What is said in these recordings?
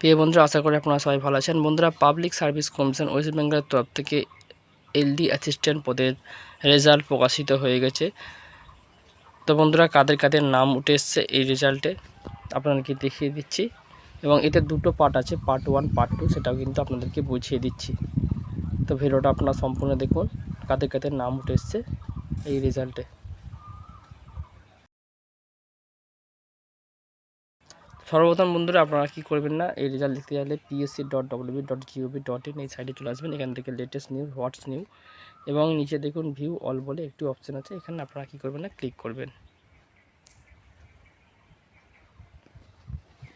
প্রিয় বন্ধুরা, আশা করি আপনারা সবাই ভালো আছেন। বন্ধুরা পাবলিক সার্ভিস কমিশন ওয়েস্ট বেঙ্গলের তরফ থেকে এলডি অ্যাসিস্ট্যান্ট পদের রেজাল্ট প্রকাশিত হয়ে গেছে। তো বন্ধুরা, কাদের কাদের নাম উঠে এসছে এই রেজাল্টে আপনাদেরকে দেখিয়ে দিচ্ছি। এবং এতে দুটো পার্ট আছে পার্ট ওয়ান পার্ট টু সেটাও কিন্তু আপনাদেরকে বুঝিয়ে দিচ্ছি। তো ভিডিওটা আপনারা সম্পূর্ণ দেখুন, কাদের কাদের নাম উঠে এসছে এই রেজাল্টে সর্বপ্রথম বন্ধুরা আপনারা কি করবেন না, এই রেজাল্ট লিখতে গেলে PSC dot WB dot gov dot in এই সাইটে চলে আসবেন। এখান থেকে লেটেস্ট নিউজ হোয়াটস নিউ এবং নিচে দেখুন ভিউ অল বলে একটি অপশান আছে। এখানে আপনারা কী করবেন না ক্লিক করবেন।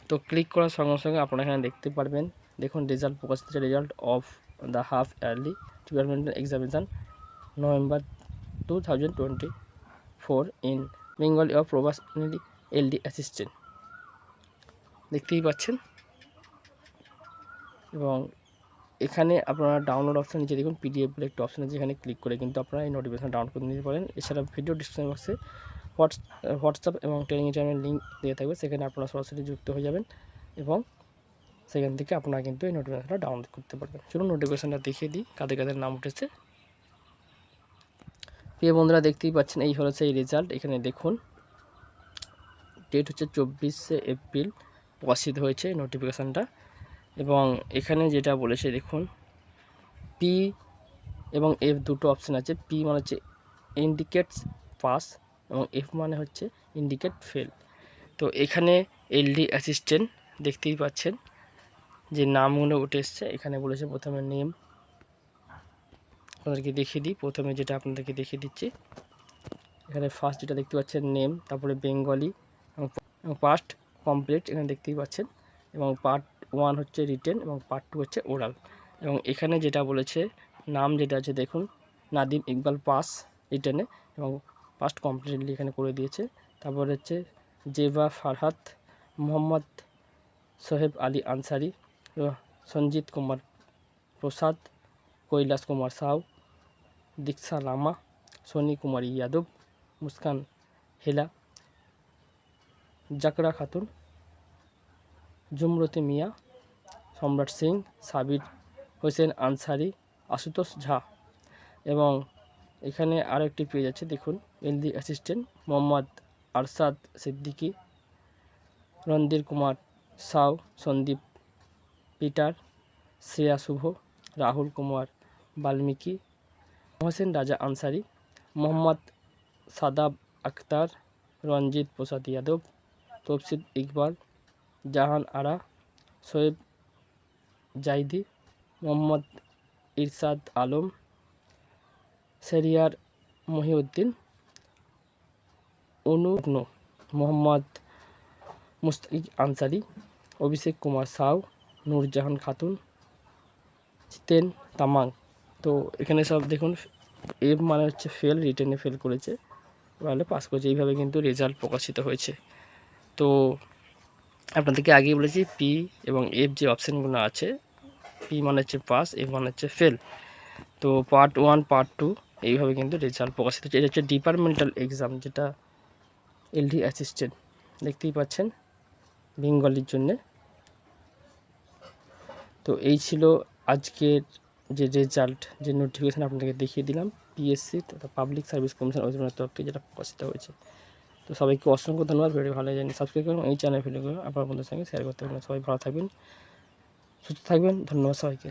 তো ক্লিক করার সঙ্গে সঙ্গে আপনারা এখানে দেখতে পারবেন। দেখুন রেজাল্ট প্রকাশিত result of the half yearly departmental examination November two thousand twenty four in Bengali of provisionally LD assistant দেখতেই পাচ্ছেন। এবং এখানে আপনারা ডাউনলোড অপশান নিচে দেখুন পিডিএফ বলে একটা অপশান আছে এখানে ক্লিক করে কিন্তু আপনারা এই নোটিফিকেশন ডাউনলোড করে নিতে পারেন। এছাড়া ভিডিও ডিসক্রিপশন বক্সে হোয়াটস হোয়াটসঅ্যাপ এবং চ্যানেল লিঙ্ক দিয়ে থাকবে, সেখানে আপনারা সরাসরি যুক্ত হয়ে যাবেন এবং সেখান থেকে আপনারা কিন্তু এই নোটিফিকেশনটা ডাউনলোড করতে পারবেন। চলুন নোটিফিকেশনটা দেখিয়ে দিই, কাদের কাদের নাম উঠেছে। প্রিয় বন্ধুরা, দেখতেই পাচ্ছেন, এই হলো সেই রেজাল্ট এখানে দেখুন ডেট হচ্ছে চব্বিশে এপ্রিল। প্রকাশিত হয়েছে নোটিফিকেশানটা এবং এখানে যেটা বলেছে, দেখুন পি এবং এফ দুটো অপশান আছে। পি মানে হচ্ছে ইন্ডিকেটস পাস এবং এফ মানে হচ্ছে ইন্ডিকেট ফেল তো এখানে এলডি অ্যাসিস্ট্যান্ট দেখতেই পাচ্ছেন, যে নামগুলো উঠে এসছে। এখানে বলেছে প্রথমে নেম আপনাদেরকে দেখিয়ে দিই। প্রথমে যেটা আপনাদেরকে দেখিয়ে দিচ্ছি। এখানে ফার্স্ট যেটা দেখতে পাচ্ছেন নেম তারপরে বেঙ্গলি এবং ফার্স্ট কমপ্লিট এখানে দেখতেই পাচ্ছেন। এবং পার্ট ওয়ান হচ্ছে রিটেন এবং পার্ট টু হচ্ছে ওরাল এবং এখানে যেটা বলেছে, নাম যেটা আছে, দেখুন, নাদিম ইকবাল পাস রিটেনে এবং পাস্ট কমপ্লিটলি এখানে করে দিয়েছে। তারপর হচ্ছে জেবা ফারহাত, মোহাম্মদ সোহেব আলী আনসারি, সঞ্জিত কুমার প্রসাদ, কৈলাস কুমার সাউ, দীক্ষা লামা, সোনি কুমার ইয়াদব, মুস্কান হেলা জাকরা খাতুন, জুমরতি মিয়া, সম্রাট সিং, সাবির হোসেন আনসারি, আশুতোষ ঝা এবং এখানে আরও একটি পেজ আছে, দেখুন, LD assistant Mohammad Arshad Siddiqui, Randhir Kumar Sau, Sandeep Peter, Shreya Shubh, Rahul Kumar Valmiki, Mohsen Raja Ansari, Mohammad Shadab Akter রঞ্জিত প্রসাদ যাদব তফসিদ ইকবাল, জাহান আরা শোয়েব জাইদি, মোহাম্মদ ইরশাদ আলম, সেরিয়ার মহিউদ্দিন অনুগ্ন মোহাম্মদ মুস্তাকিক আনসারি, অভিষেক কুমার সাউ, নূরজাহান খাতুন জিতেন তামাং। তো এখানে সব দেখুন এফ মানে হচ্ছে ফেল রিটেনে ফেল করেছে। তাহলে পাস করেছে। এইভাবে কিন্তু রেজাল্ট প্রকাশিত হয়েছে। তো আপনাদেরকে আগেই বলেছি পি এবং এফ যে অপশানগুলো আছে পি মানে হচ্ছে পাস এফ মানে হচ্ছে ফেল তো পার্ট ওয়ান পার্ট টু এইভাবে কিন্তু রেজাল্ট প্রকাশিত হচ্ছে। এটা হচ্ছে ডিপার্টমেন্টাল এক্সাম যেটা এলডি অ্যাসিস্ট্যান্ট দেখতেই পাচ্ছেন বেঙ্গলির জন্যে। তো এই ছিল আজকের যে রেজাল্ট যে নোটিফিকেশান আপনাদেরকে দেখিয়ে দিলাম। পিএসসি তথা পাবলিক সার্ভিস কমিশন ওয়েস্ট যেটা প্রকাশিত হয়েছে। তো সবাইকে অসংখ্য ধন্যবাদ ভিডিও ভালো জানি সাবস্ক্রাইব করুন, এই চ্যানেল ভিডিওগুলো আপনার বন্ধুদের সঙ্গে শেয়ার করতে পারবেন সবাই ভালো থাকবেন, সুস্থ থাকবেন, ধন্যবাদ সবাইকে।